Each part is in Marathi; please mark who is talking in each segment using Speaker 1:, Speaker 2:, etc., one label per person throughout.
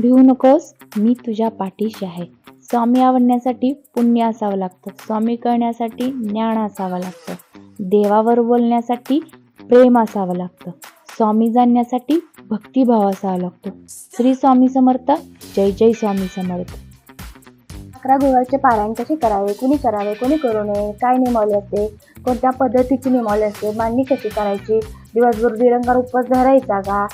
Speaker 1: भिवू नकोस मी तुझ्या पाठीशी आहे. स्वामी आवडण्यासाठी पुण्य असावं लागतं. स्वामी कळण्यासाठी ज्ञान असावं लागतं. देवावर बोलण्यासाठी प्रेम असावं लागतं. स्वामी जाणण्यासाठी भक्तिभाव असावा लागतो. श्री स्वामी समर्थ जय जय स्वामी समर्थ.
Speaker 2: अकरा गुरुवारचे पारायण कसे करावे? कुणी करावे? कोणी करू नये? काय नियमावली असते? कोणत्या पद्धतीची नियमावली असते? मांडणी कशी करायची? दिवसभर निरंकार उपवास धरायचा का?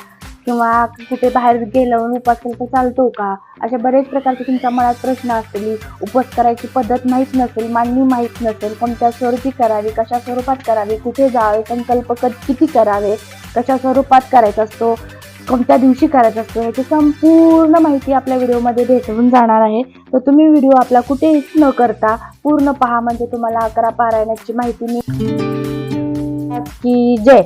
Speaker 2: किंवा कुठे बाहेर गेल्यावर उपास केला तर चालतो का? अशा बरेच प्रकारचे तुमच्या मनात प्रश्न असतील. उपवास करायची पद्धत माहीत नसेल मांडणी माहीत नसेल. कोणत्या स्वरूपी करावी कशा स्वरूपात करावी कुठे जावे संकल्प क- किती करावे कशा स्वरूपात करायचा असतो कोणत्या दिवशी करायचा असतो याची संपूर्ण माहिती आपल्या व्हिडिओमध्ये भेटवून जाणार आहे. तर तुम्ही व्हिडिओ आपला कुठेच न करता पूर्ण पहा. म्हणजे तुम्हाला अकरा पारायणाची माहिती मी की जय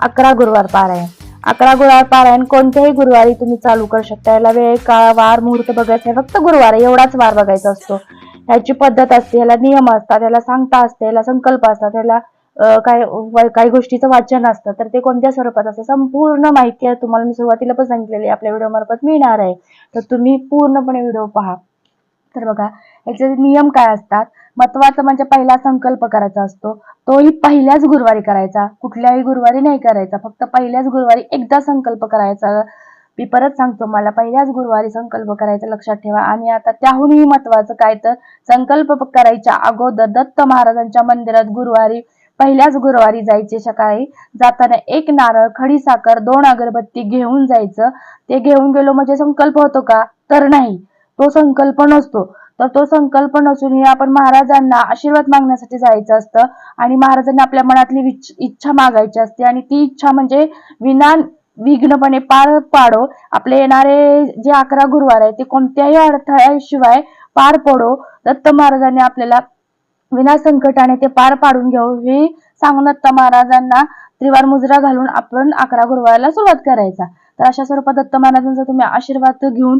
Speaker 2: अकरा गुरुवार पारायण. अकरा गुरुवार पारायण कोणत्याही गुरुवारी तुम्ही चालू करू शकता. याला वेळ काळ वार मुहूर्त बघायचा आहे फक्त गुरुवार एवढाच वार बघायचा असतो. याची पद्धत असते याला नियम असतात याला सांगता असते याला संकल्प असतात याला काय काही गोष्टीचं वाचन असतं. तर ते कोणत्या स्वरूपात असतं? संपूर्ण माहिती आहे तुम्हाला मी सुरुवातीला पण सांगितलेली आपल्या व्हिडिओ मार्फत मिळणार आहे. तर तुम्ही पूर्णपणे व्हिडिओ पहा. तर बघा याचे नियम काय असतात? महत्वाचं म्हणजे पहिला संकल्प करायचा असतो. तोही पहिल्याच गुरुवारी करायचा. कुठल्याही गुरुवारी नाही करायचा. फक्त पहिल्याच गुरुवारी एकदा संकल्प करायचा. मी परत सांगतो मला पहिल्याच गुरुवारी संकल्प करायचा लक्षात ठेवा. आणि आता त्याहूनही महत्वाचं काय तर संकल्प करायच्या अगोदर दत्त महाराजांच्या मंदिरात गुरुवारी पहिल्याच गुरुवारी जायचे. सकाळी जाताना एक नारळ खडी साखर दोन अगरबत्ती घेऊन जायचं. ते घेऊन गेलो म्हणजे संकल्प होतो का? तर नाही. तो संकल्प नसतो. तर तो संकल्प नसूनही आपण महाराजांना आशीर्वाद मागण्यासाठी जायचं असतं आणि महाराजांना आपल्या मनातली इच्छा मागायची असते आणि ती इच्छा म्हणजे विना विघ्नपणे पार पाडो. आपले येणारे जे अकरा गुरुवार आहे ते कोणत्याही अडथळ्याशिवाय पार पडो. दत्त महाराजांनी आपल्याला विना संकटाने ते पार पाडून घेऊ हे सांगून दत्त महाराजांना त्रिवार मुजरा घालून आपण अकरा गुरुवाराला सुरुवात करायचा. तर अशा स्वरूपात दत्त महाराजांचा तुम्ही आशीर्वाद घेऊन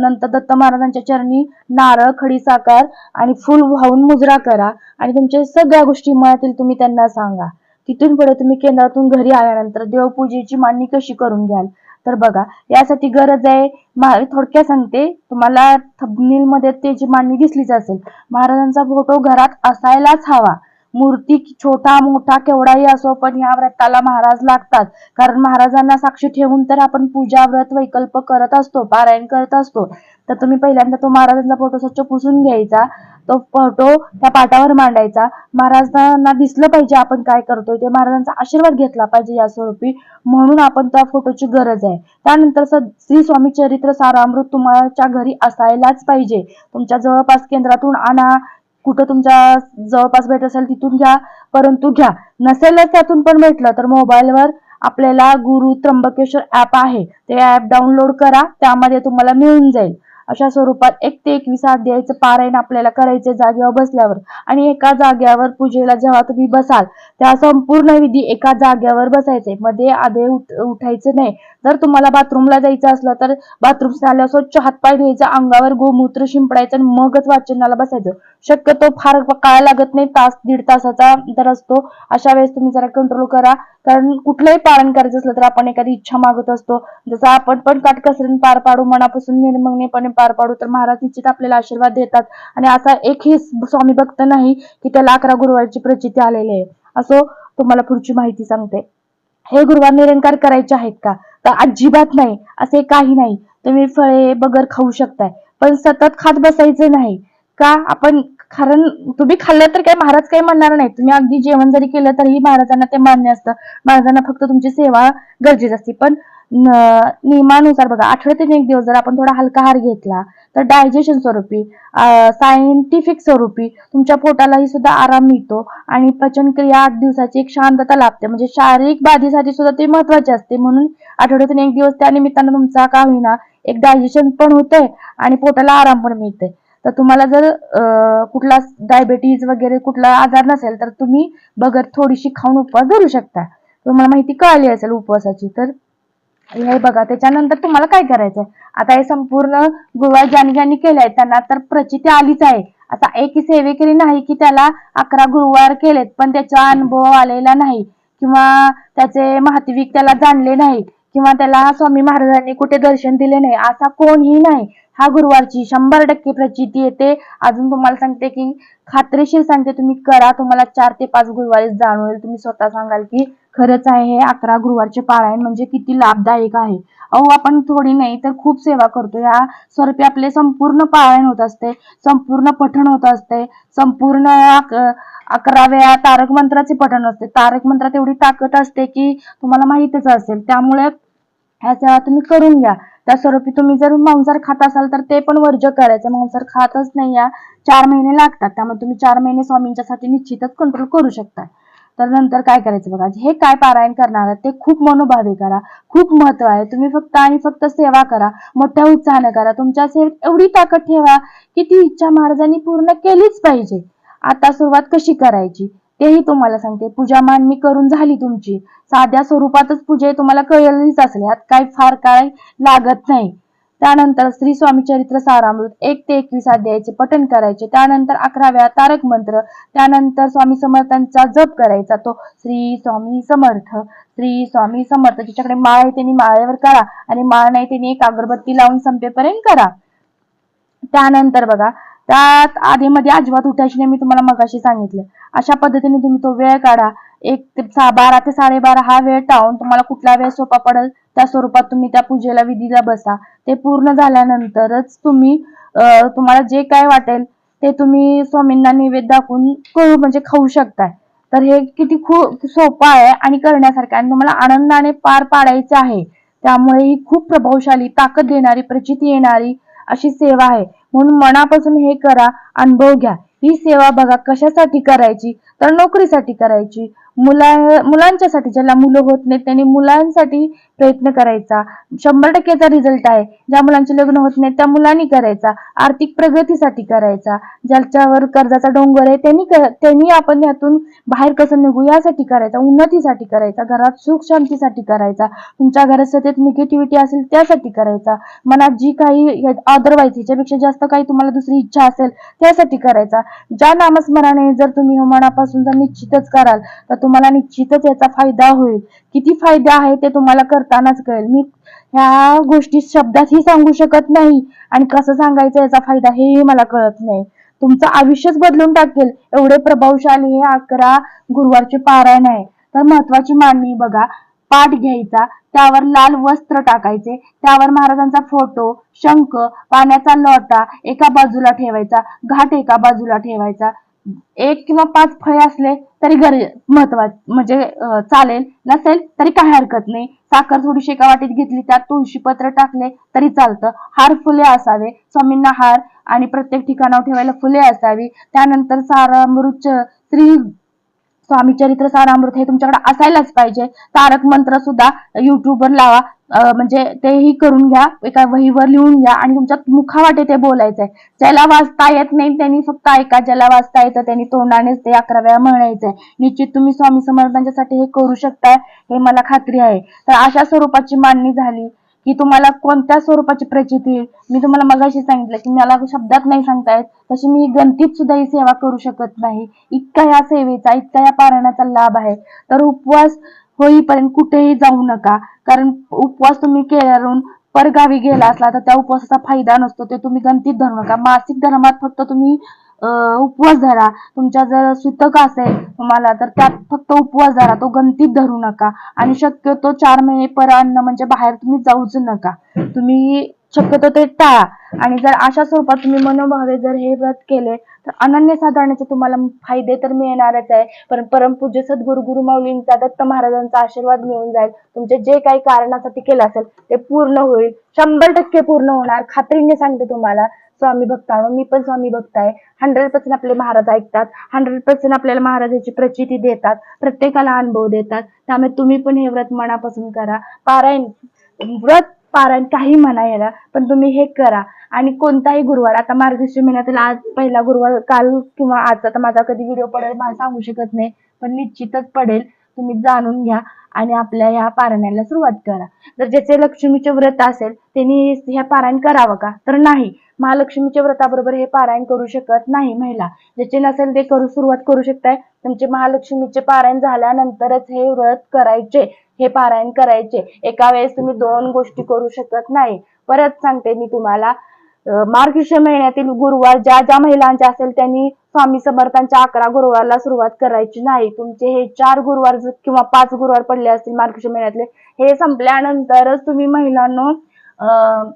Speaker 2: नंतर दत्त महाराजांच्या चरणी नारळ खडी साखर आणि फुल वाहून मुजरा करा आणि तुमच्या सगळ्या गोष्टी मनातील तुम्ही त्यांना सांगा. तिथून पुढे तुम्ही केंद्रातून घरी आल्यानंतर देवपूजेची मांडणी कशी करून घ्याल? तर बघा यासाठी गरज आहे मा- थोडक्यात सांगते तुम्हाला थबनील मध्ये त्याची मांडणी दिसलीच असेल महाराजांचा फोटो घरात असायलाच हवा. मूर्ती छोटा मोठा केवढाही असो पण या व्रताला महाराज लागतात. कारण महाराजांना साक्षी ठेवून तर आपण पूजा व्रत वैकल्प करत असतो पारायण करत असतो. तर तुम्ही पहिल्यांदा तो महाराजांचा फोटो स्वच्छ पुसून घ्यायचा. तो फोटो त्या पाटावर मांडायचा. महाराजांना दिसलं पाहिजे आपण काय करतोय. ते महाराजांचा आशीर्वाद घेतला पाहिजे या स्वरूपी. म्हणून आपण त्या फोटोची गरज आहे. त्यानंतर श्री स्वामी चरित्र सारामृत तुमच्या घरी असायलाच पाहिजे. तुमच्या जवळपास केंद्रातून आणा. कुठं तुमच्या जवळपास भेट असेल तिथून घ्या परंतु घ्या. नसेलच त्यातून पण भेटलं तर मोबाईलवर आपल्याला गुरु त्र्यंबकेश्वर ऍप आहे. ते ऍप डाउनलोड करा त्यामध्ये तुम्हाला मिळून जाईल. अशा स्वरूपात एक ते एकवीस अध्यायाचं पारायण आपल्याला करायचे जागेवर बसल्यावर. आणि एका जाग्यावर पूजेला जेव्हा तुम्ही बसाल त्या संपूर्ण विधी एका जाग्यावर बसायचे. मध्ये आधे उठ उठायचं नाही. जर तुम्हाला बाथरूमला जायचं असलं तर बाथरूम आल्यावर स्वच्छ हातपाय धुवायचं अंगावर गोमूत्र शिंपडायचं आणि मगच वाचनाला बसायचं. शक्यतो फार काळ लागत नाही तास दीड तासाचा तर असतो. अशा वेळेस तुम्ही जरा कंट्रोल करा. कारण कुठलंही पारण करायचं असलं तर आपण एखादी इच्छा मागत असतो. जसं आपण पण काटकसरीने पार पाडू मनापासून निर्मंगनेपणे पार पाडू तर महाराज निश्चित आपल्याला आशीर्वाद देतात. आणि असा एकही स्वामी भक्त नाही की त्याला अकरा गुरुवारची प्रचिती आलेली आहे. असो तुम्हाला पुढची माहिती सांगते. हे गुरुवार निरंकार करायचे आहेत का? तर अजिबात नाही असे काही नाही. तुम्ही फळे बगर खाऊ शकताय. पण सतत खात बसायचं नाही. का? आपण कारण तुम्ही खाल्लं तर काही महाराज काही म्हणणार नाही तुम्ही अगदी जेवण जरी केलं तरीही महाराजांना ते मान्य असतं. महाराजांना फक्त तुमची सेवा गरजेची असते. पण नियमानुसार बघा आठवड्यातून एक दिवस जर आपण थोडा हलका आहार घेतला तर डायजेशन स्वरूपी सायंटिफिक स्वरूपी तुमच्या पोटालाही सुद्धा आराम मिळतो आणि पचनक्रिया आठ दिवसाची एक शांतता लाभते. म्हणजे शारीरिक बाधीसाठी सुद्धा ते महत्त्वाचे असते. म्हणून आठवड्यातून एक दिवस त्या निमित्तानं तुमचा का होईना एक डायजेशन पण होतंय आणि पोटाला आराम पण मिळतंय. तर तुम्हाला जर कुठला डायबेटीज वगैरे कुठला आजार नसेल तर तुम्ही बगर थोडीशी खाऊन उपवास धरू शकता. तुम्हाला माहिती कळाली असेल उपवासाची तर हे बघा त्याच्यानंतर तुम्हाला काय करायचंय? आता हे संपूर्ण गुरुवार ज्यांनी ज्यांनी केलंय त्यांना तर प्रचिती आलीच आहे. आता एक सेवेकरी नाही की त्याला अकरा गुरुवार केलेत पण त्याचा अनुभव आलेला नाही. किंवा त्याचे महात्विक त्याला जाणले नाही. किंवा त्याला स्वामी महाराजांनी कुठे दर्शन दिले नाही असा कोणही नाही. हा गुरुवारची शंभर टक्के प्रचिती येते. अजून तुम्हाला सांगते की खात्रीशीर सांगते तुम्ही करा. तुम्हाला चार ते पाच गुरुवारी जाणवेल तुम्ही स्वतः सांगाल की खरंच आहे हे अकरा गुरुवारचे पारायण म्हणजे किती लाभदायक आहे. अहो आपण थोडी नाही तर खूप सेवा करतो. या स्वरूपी आपले संपूर्ण पारायण होत असते. संपूर्ण पठण होत असते. संपूर्ण अकरा वेळा तारक मंत्राचे पठण असते. तारक मंत्रात एवढी ताकद असते की तुम्हाला माहितच असेल. त्यामुळे ह्याचा तुम्ही करून घ्या. त्या स्वरूपी तुम्ही जर मांसाहार खात असाल तर ते पण वर्ज करायचं. मांसाहार खातच नाही या. चार महिने लागतात. त्यामुळे तुम्ही चार महिने स्वामींच्यासाठी निश्चितच कंट्रोल करू शकता. तर नंतर काय करायचं बघा. हे काय पारायण करणार आहे ते खूप मनोभावे करा. खूप महत्त्व आहे. तुम्ही फक्त आणि फक्त सेवा करा. मोठ्या उत्साहाने करा. तुमच्या सेवेत एवढी ताकद ठेवा की ती इच्छा महाराजांनी पूर्ण केलीच पाहिजे. आता सुरुवात कशी करायची? तेही तुम्हाला सांगते. पूजा मांडणी करून झाली तुमची. साध्या स्वरूपातच पूजा तुम्हाला कळलीच असेल. यात काही फार काय लागत नाही. त्यानंतर श्री स्वामी चरित्र सारामृत एक ते एकवीस अध्यायाचे पठण करायचे. त्यानंतर अकरा वेळा तारक मंत्र. त्यानंतर स्वामी समर्थांचा जप करायचा. तो श्री स्वामी समर्थ. श्री स्वामी समर्थ. ज्याच्याकडे माळ आहे त्यांनी माळेवर करा आणि माळ नाही त्यांनी एक अगरबत्ती लावून संपेपर्यंत करा. त्यानंतर बघा त्यात आधीमध्ये अजिबात उठायची नाही मी तुम्हाला मगाशी सांगितलं. अशा पद्धतीने तुम्ही तो वेळ काढा. एक ते सा- बारा ते साडेबारा हा वेळ टाळून तुम्हाला कुठला वेळ सोपा पडेल त्या स्वरूपात तुम्ही त्या पूजेला विधीला बसा. ते पूर्ण झाल्यानंतरच तुम्ही तुम्हाला जे काय वाटेल ते तुम्ही स्वामींना निवेद दाखवून करू म्हणजे खाऊ शकताय. तर हे किती खूप सोपं आहे आणि करण्यासारखं आहे. आणि तुम्हाला आनंदाने पार पाडायचं आहे. त्यामुळे ही खूप प्रभावशाली ताकद देणारी प्रचिती येणारी अशी सेवा आहे. म्हणून मनापासून हे करा अनुभव घ्या. ही सेवा बघा कशासाठी करायची तर नोकरीसाठी करायची. मुला मुलांच्यासाठी ज्याला मुलं होत नाहीत त्यांनी मुलांसाठी प्रयत्न करायचा. शंभर टक्केचा रिझल्ट आहे. ज्या मुलांचे लग्न होत नाहीत त्या मुलांनी करायचा. आर्थिक प्रगतीसाठी करायचा. ज्याच्यावर कर्जाचा डोंगर आहे त्यांनी त्यांनी आपण यातून बाहेर कसं निघू यासाठी करायचा. उन्नतीसाठी करायचा. घरात सुख शांतीसाठी करायचा. तुमच्या घरात सतत निगेटिव्हिटी असेल त्यासाठी करायचा. मनात जी काही अदरवाईज ह्याच्यापेक्षा जास्त काही तुम्हाला दुसरी इच्छा असेल त्यासाठी करायचा. ज्या नामस्मरणाने जर तुम्ही मनापासून जर निश्चितच कराल तर तुम्हाला निश्चितच याचा फायदा होईल. किती फायदा आहे ते तुम्हाला करतानाच कळेल. मी ह्या गोष्टी शब्दातही सांगू शकत नाही आणि कसं सांगायचं याचा फायदा हेही मला कळत नाही. तुमचं आयुष्यच बदलून टाकेल. एवढे प्रभावशाली हे अकरा गुरुवारचे पारायण आहे. तर महत्वाची मांडणी बघा. पाठ घ्यायचा. त्यावर लाल वस्त्र टाकायचे. त्यावर महाराजांचा फोटो शंख पाण्याचा लोटा एका बाजूला ठेवायचा घाट एका बाजूला ठेवायचा. एक किंवा पाच फळे असले तरी गरज महत्वा म्हणजे चालेल. नसेल तरी काही हरकत नाही. साखर थोडीशी एका वाटीत घेतली त्यात तुळशीपत्र टाकले तरी चालतं. हार फुले असावे. स्वामींना हार आणि प्रत्येक ठिकाणावर ठेवायला फुले असावी. त्यानंतर सारा मृच श्री स्वामी चरित्र सारामृत हे तुमच्याकडे असायलाच पाहिजे. तारक मंत्र सुद्धा युट्यूबवर लावा. म्हणजे तेही करून घ्या. एका वहीवर लिहून घ्या आणि तुमच्या मुखावाटे ते बोलायचंय. ज्याला वाचता येत नाही त्यांनी फक्त ऐका. ज्याला वाचता येतं त्यांनी तोंडानेच ते अकरा वेळा म्हणायचंय. निश्चित तुम्ही स्वामी समर्थांच्यासाठी हे करू शकताय हे मला खात्री आहे. तर अशा स्वरूपाची मांडणी झाली. की तुम्हाला कोणत्या स्वरूपाची प्रचिती येईल मी तुम्हाला मगाशी सांगितलं की मला शब्दात नाही सांगता येत तशी मी गणतीत सुद्धा ही सेवा करू शकत नाही. इतका या सेवेचा इतका या पारायणाचा लाभ आहे. तर उपवास होईपर्यंत कुठेही जाऊ नका. कारण उपवास तुम्ही केल्यावरून परगावी गेला असला तर त्या उपवासाचा फायदा नसतो. ते तुम्ही गणतीत धरू नका. मासिक धर्मात फक्त तुम्ही उपवास धरा. तुमच्या जर सुतक असेल तुम्हाला तर त्यात फक्त उपवास धरा. तो गणतीत धरू नका. आणि शक्यतो चार महिने पर अन्न म्हणजे बाहेर तुम्ही जाऊच नका. तुम्ही शक्यतो ते टाळा. आणि जर अशा स्वरूपात तुम्ही मनोभावे जर हे व्रत केले तर अनन्य साधारणाचे तुम्हाला फायदे तर मिळणारच आहे. पण परमपूज्य सद्गुरु गुरु माऊलींचा दत्त महाराजांचा आशीर्वाद मिळून जाईल. तुमचे जे काही कारणासाठी केलं असेल ते पूर्ण होईल. शंभर टक्के पूर्ण होणार. खात्रीने सांगते तुम्हाला. स्वामी भक्तांनो मी पण स्वामी भक्त आहे. हंड्रेड पर्सेंट आपले महाराज ऐकतात. हंड्रेड पर्सेंट आपल्याला महाराजाची प्रचिती देतात. प्रत्येकाला अनुभव देतात. त्यामुळे तुम्ही पण हे व्रत मनापासून करा. पारायण व्रत पारायण काही म्हणा याला पण तुम्ही हे करा. आणि कोणताही गुरुवार आता मार्गशीर्ष महिन्यातील आज पहिला गुरुवार काल किंवा आज आता माझा कधी व्हिडिओ पडेल मला सांगू शकत नाही पण निश्चितच पडेल. तुम्ही जाणून घ्या आणि आपल्या ह्या पारायणाला सुरुवात करा. जर ज्याचे लक्ष्मीचे व्रत असेल त्यांनी हे पारायण करावं का? तर नाही. महालक्ष्मीच्या व्रताबरोबर हे पारायण करू शकत नाही महिला. ज्याचे नसेल ते करू सुरुवात करू शकताय. तुमचे महालक्ष्मीचे पारायण झाल्यानंतरच हे व्रत करायचे हे पारायण करायचे. एका वेळेस तुम्ही दोन गोष्टी करू शकत नाही. परत सांगते मी तुम्हाला. मार्गशीर्ष महिन्यातील गुरुवार ज्या ज्या महिलांच्या असेल त्यांनी स्वामी समर्थांच्या अकरा गुरुवारला सुरुवात करायची नाही. तुमचे हे चार गुरुवार किंवा पाच गुरुवार पडले असतील मार्गशीर्ष महिन्यातले हे संपल्यानंतरच तुम्ही महिलांनो अं,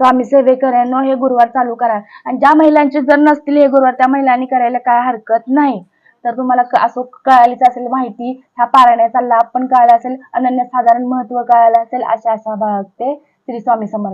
Speaker 2: स्वामी सेवेकऱ्यांनो हे गुरुवार चालू करा. आणि ज्या महिलांचे जर नसतील हे गुरुवार त्या महिलांनी करायला काय हरकत नाही. तर तुम्हाला असं कळालीच असेल माहिती ह्या पारायणाचा लाभ पण कळाला असेल. अनन्यसाधारण महत्त्व कळालं असेल अशा अशा बाळगते श्री स्वामी समर्थ